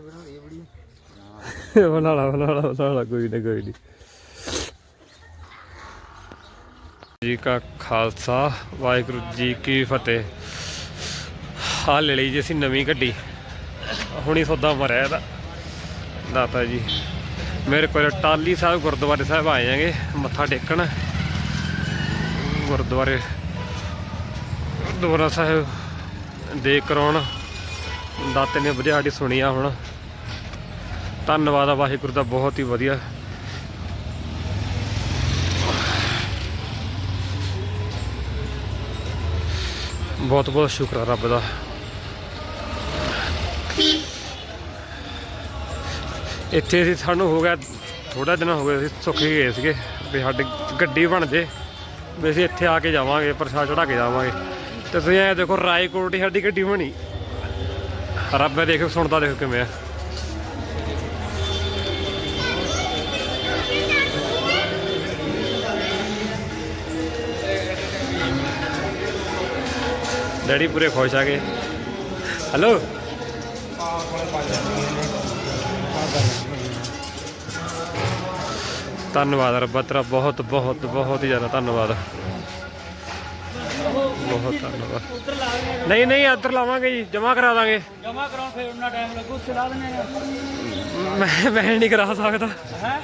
ਦੁਬਾਰੇ ਬਣਾ ਇਹ ਵੀਡੀਓ ਬਣਾ ਲਾ ਬਣਾ ਲਾ ਬਣਾ ਲਾ, ਕੋਈ ਨਾ ਕੋਈ ਨਹੀਂ। ਜੀ ਕਾ ਖਾਲਸਾ, ਵਾਹਿਗੁਰੂ ਜੀ ਕੀ ਫਤਿਹ। ਆ ਲੈ ਲਈ ਜੀ ਅਸੀਂ ਨਵੀਂ ਗੱਡੀ। ਹੁਣੀ ਸੌਦਾ ਮਰਿਆ ਇਹਦਾ। ਦਾਤਾ ਜੀ, ਮੇਰੇ ਕੋਲ ਟਾਲੀ ਸਾਹਿਬ, ਗੁਰਦੁਆਰੇ ਸਾਹਿਬ ਆਏ ਆਂਗੇ ਮੱਥਾ ਟੇਕਣ। ਗੁਰਦੁਆਰੇ, ਗੁਰਦੁਆਰਾ ਸਾਹਿਬ ਦੇ ਕਰਾਉਣ। ਦਾਤੇ ਨੇ ਵਧੀਆ ਸਾਡੀ ਸੁਣੀ ਹੁਣ। ਧੰਨਵਾਦ ਆ, ਵਾਹਿਗੁਰੂ ਦਾ, ਬਹੁਤ ਹੀ ਵਧੀਆ। ਬਹੁਤ ਬਹੁਤ ਸ਼ੁਕਰ ਆ ਰੱਬ ਦਾ। ਇੱਥੇ ਅਸੀਂ ਸਾਨੂੰ ਹੋ ਗਿਆ ਥੋੜਾ ਦਿਨ ਹੋ ਗਏ ਅਸੀਂ ਸੁੱਖ ਗਏ ਸੀਗੇ ਵੀ ਸਾਡੀ ਗੱਡੀ ਬਣ ਜੇ। ਵੀ ਅਸੀਂ ਇੱਥੇ ਆ ਕੇ ਜਾਵਾਂਗੇ, ਪ੍ਰਸ਼ਾਦ ਚੜਾ ਕੇ ਜਾਵਾਂਗੇ। ਤੇ ਤੁਸੀਂ ਇਹ ਦੇਖੋ, ਰਾਏਕੋਟ ਹੀ ਸਾਡੀ ਗੱਡੀ ਬਣੀ। ਰੱਬ ਇਹ ਦੇਖੋ, ਸੁਣਦਾ ਦੇਖੋ ਕਿਵੇਂ ਆ। ਡੈਡੀ ਪੂਰੇ ਖੁਸ਼ ਆ ਗਏ। ਹੈਲੋ ਧੰਨਵਾਦ ਰੱਬਾ ਤੇਰਾ ਬਹੁਤ ਬਹੁਤ ਬਹੁਤ ਹੀ ਜ਼ਿਆਦਾ ਧੰਨਵਾਦ। ਬਹੁਤ ਧੰਨਵਾਦ। ਨਹੀਂ ਨਹੀਂ ਇੱਧਰ ਲਾਵਾਂਗੇ ਜੀ ਜਮਾ ਕਰਾ ਦਾਂਗੇ। ਜਮਾ ਕਰਾਉਣ ਫਿਰ ਉਹਨਾਂ ਟਾਈਮ ਲੱਗੂ ਚਲਾ ਦਿੰਦੇ ਆ ਮੈਂ ਮੈਂ ਨਹੀਂ ਕਰਾ ਸਕਦਾ। ਹੈ?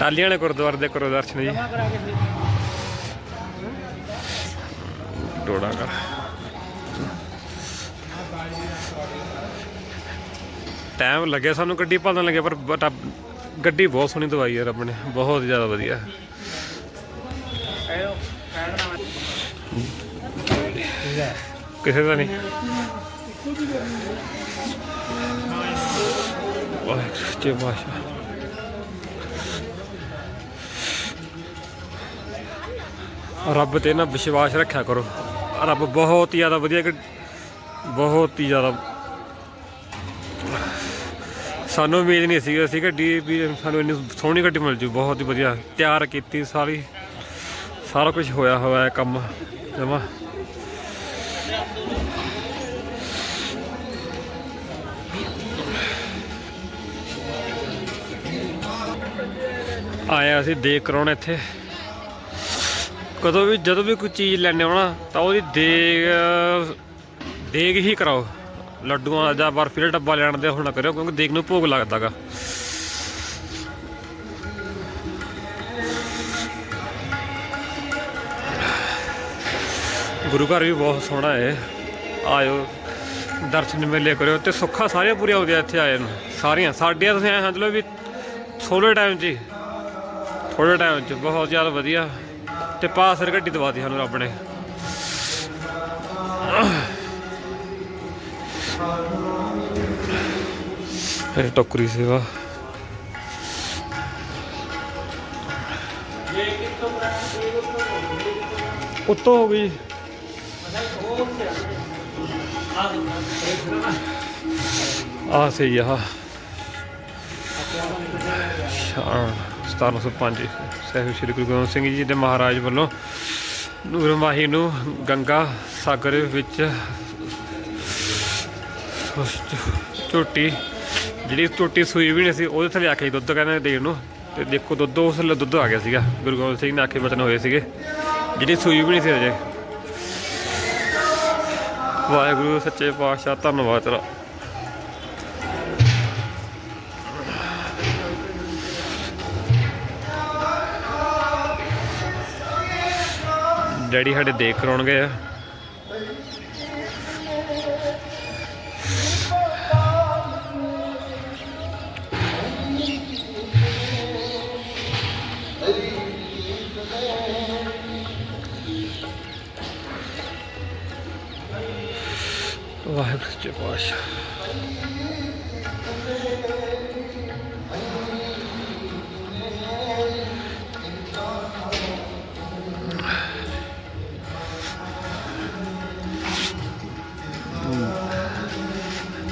ਟਾਲੀਆਂ ਨੇ ਗੁਰਦੁਆਰੇ ਦੇ ਕਰੋ ਦਰਸ਼ਨ ਜੀ। ਜਮਾ ਕਰਾ। ਕਰ ਟਾਈਮ ਲੱਗਿਆ ਸਾਨੂੰ ਗੱਡੀ ਭਾਲਣ ਲੱਗਿਆ ਪਰ but ਗੱਡੀ ਬਹੁਤ ਸੋਹਣੀ ਦਵਾਈ ਹੈ ਰੱਬ ਬਹੁਤ ਜ਼ਿਆਦਾ ਵਧੀਆ। ਕਿਸੇ ਦਾ ਨਹੀਂ। ਵਾਹਿਗੁਰੂ ਜੀ ਮਾਸ਼ਾ ਰੱਬ ਤੇ ਨਾ ਵਿਸ਼ਵਾਸ ਰੱਖਿਆ ਕਰੋ। ਰੱਬ ਬਹੁਤ ਹੀ ਜ਼ਿਆਦਾ ਵਧੀਆ ਗੱਡ- ਬਹੁਤ ਹੀ ਜ਼ਿਆਦਾ। ਸਾਨੂੰ ਉਮੀਦ ਨਹੀਂ ਸੀ ਅਸੀਂ ਗੱਡੀ ਵੀ ਸਾਨੂੰ ਇੰਨੀ ਸੋਹਣੀ ਗੱਡੀ ਮਿਲ ਜੂ, ਬਹੁਤ ਹੀ ਵਧੀਆ। ਤਿਆਰ ਕੀਤੀ ਸਾਰੀ, ਸਾਰਾ ਕੁਝ ਹੋਇਆ ਹੋਇਆ ਹੈ ਕੰਮ, ਜਮਾ। ਆਇਆ ਅਸੀਂ ਦੇਖ ਕਰਾਉਣ ਇੱਥੇ। ਕਦੋਂ ਵੀ ਜਦੋਂ ਵੀ ਕੋਈ ਚੀਜ਼ ਲੈਣੇ ਆਉਣਾ ਤਾਂ ਉਹਦੀ ਦੇਗ ਦੇਗ ਹੀ ਕਰਾਓ। ਲੱਡੂਆਂ ਦਾ ਜਾਂ ਬਰਫੀ ਦਾ ਡੱਬਾ ਲੈਣ ਦੇ ਹੁਣ ਕਰਿਓ, ਕਿਉਂਕਿ ਦੇਗ ਨੂੰ ਭੋਗ ਲੱਗਦਾਗਾ। ਗੁਰੂ ਘਰ ਵੀ ਬਹੁਤ ਸੋਹਣਾ ਹੈ ਆਇਓ, ਦਰਸ਼ਨ ਮੇਲੇ ਕਰਿਓ ਤੇ ਸੁੱਖਾ ਸਾਰੀਆਂ ਪੂਰੀਆਂ ਹੁੰਦੀਆਂ ਇੱਥੇ ਆਏ ਨੂੰ। ਸਾਰੀਆਂ, ਸਾਡੀਆਂ ਤੁਸੀਂ ਐ ਸਮਝ ਲਓ ਵੀ ਥੋੜੇ ਟਾਈਮ 'ਚ ਹੀ ਥੋੜੇ ਟਾਈਮ 'ਚ ਬਹੁਤ ਜ਼ਿਆਦਾ ਵਧੀਆ। ਤੇ ਪਾਸਰ ਗੱਡੀ ਦਵਾਤੀ ਸਾਨੂੰ ਰੱਬ ਨੇ। ਇਹ ਟੋਕਰੀ ਸੇਵਾ। ਉੱਤੋਂ ਹੋ ਗਈ। ਆ ਸਹੀ ਆ। ਸ਼ਾਨ। 1705 ਸਹਿਬ ਸ੍ਰੀ ਗੁਰੂ ਗੋਬਿੰਦ ਸਿੰਘ ਜੀ ਦੇ ਮਹਾਰਾਜ ਵੱਲੋਂ ਨੂਰਮਾਹੀ ਨੂੰ ਗੰਗਾ ਸਾਗਰ ਵਿੱਚ ਝੋਟੀ, ਜਿਹੜੀ ਝੋਟੀ ਸੂਈ ਵੀ ਨਹੀਂ ਸੀ, ਉਹਦੇ ਥੱਲੇ ਆਖਿਆ ਸੀ ਦੁੱਧ ਕਹਿੰਦੇ ਦੇਣ ਨੂੰ। ਤੇ ਦੇਖੋ ਦੁੱਧ, ਉਸ ਵੇਲੇ ਦੁੱਧ ਆ ਗਿਆ ਸੀਗਾ। ਗੁਰੂ ਗੋਬਿੰਦ ਸਿੰਘ ਨੇ ਆਖੇ ਬਚਨ ਹੋਏ ਸੀਗੇ। ਜਿਹੜੀ ਸੂਈ ਵੀ ਨਹੀਂ ਸੀ ਅਜੇ। ਵਾਹਿਗੁਰੂ, ਸੱਚੇ ਪਾਤਸ਼ਾਹ, ਧੰਨਵਾਦ ਤੇਰਾ। ਡੈਡੀ ਸਾਡੇ ਦੇਖ ਕਰਾਉਣ ਆ। ਵਾਹਿਗੁਰੂ ਜੀ ਪਾਤਸ਼ਾਹ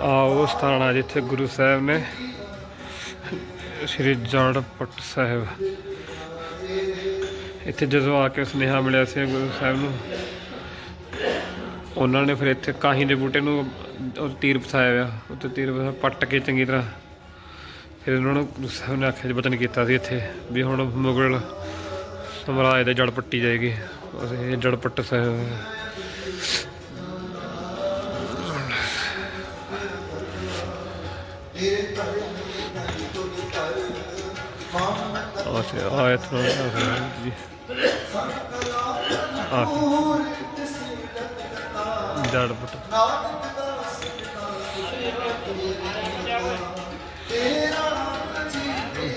ਆ ਉਹ ਸਥਾਨ ਆ ਜਿੱਥੇ ਗੁਰੂ ਸਾਹਿਬ ਨੇ ਸ੍ਰੀ ਜੜਪਟ ਸਾਹਿਬ। ਇੱਥੇ ਜਦੋਂ ਆ ਕੇ ਸੁਨੇਹਾ ਮਿਲਿਆ ਸੀ ਗੁਰੂ ਸਾਹਿਬ ਨੂੰ, ਉਹਨਾਂ ਨੇ ਫਿਰ ਇੱਥੇ ਕਾਹੀ ਦੇ ਬੂਟੇ ਨੂੰ ਉਹ ਤੀਰ ਫਸਾਇਆ ਆ ਉੱਤੇ ਤੀਰ ਪੱਟ ਕੇ ਚੰਗੀ ਤਰ੍ਹਾਂ। ਫਿਰ ਉਹਨਾਂ ਨੂੰ ਗੁਰੂ ਸਾਹਿਬ ਨੇ ਆਖਿਆ ਵਚਨ ਕੀਤਾ ਸੀ ਇੱਥੇ ਵੀ ਹੁਣ ਮੁਗਲ ਸਮਰਾਜ ਦੇ ਜੜ ਪੱਟੀ ਜਾਏਗੀ। ਉਹ ਇਹ ਜੜ ਪੱਟ ਸਾਹਿਬ। ਅੱਛਾ ਆਇਤ ਨੂੰ ਜੜ ਪੱਟ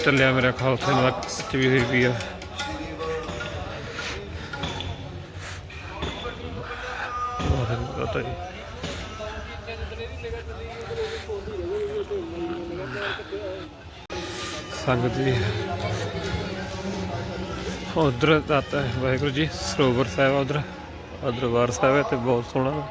ਚੱਲਿਆ ਮੇਰਾ ਖਾਲਸਾ ਨਾਲ 25 ਰੁਪਈਆ। ਵਾਹਿਗੁਰੂ ਪਤਾ ਜੀ। ਸੰਗਤ ਜੀ। ਉਧਰ ਦਾਤਾ ਵਾਹਿਗੁਰੂ ਜੀ, ਸਰੋਵਰ ਸਾਹਿਬ ਉਧਰ। ਦਰਬਾਰ ਸਾਹਿਬ ਹੈ, ਤੇ ਬਹੁਤ ਸੋਹਣਾ ਵਾਹ।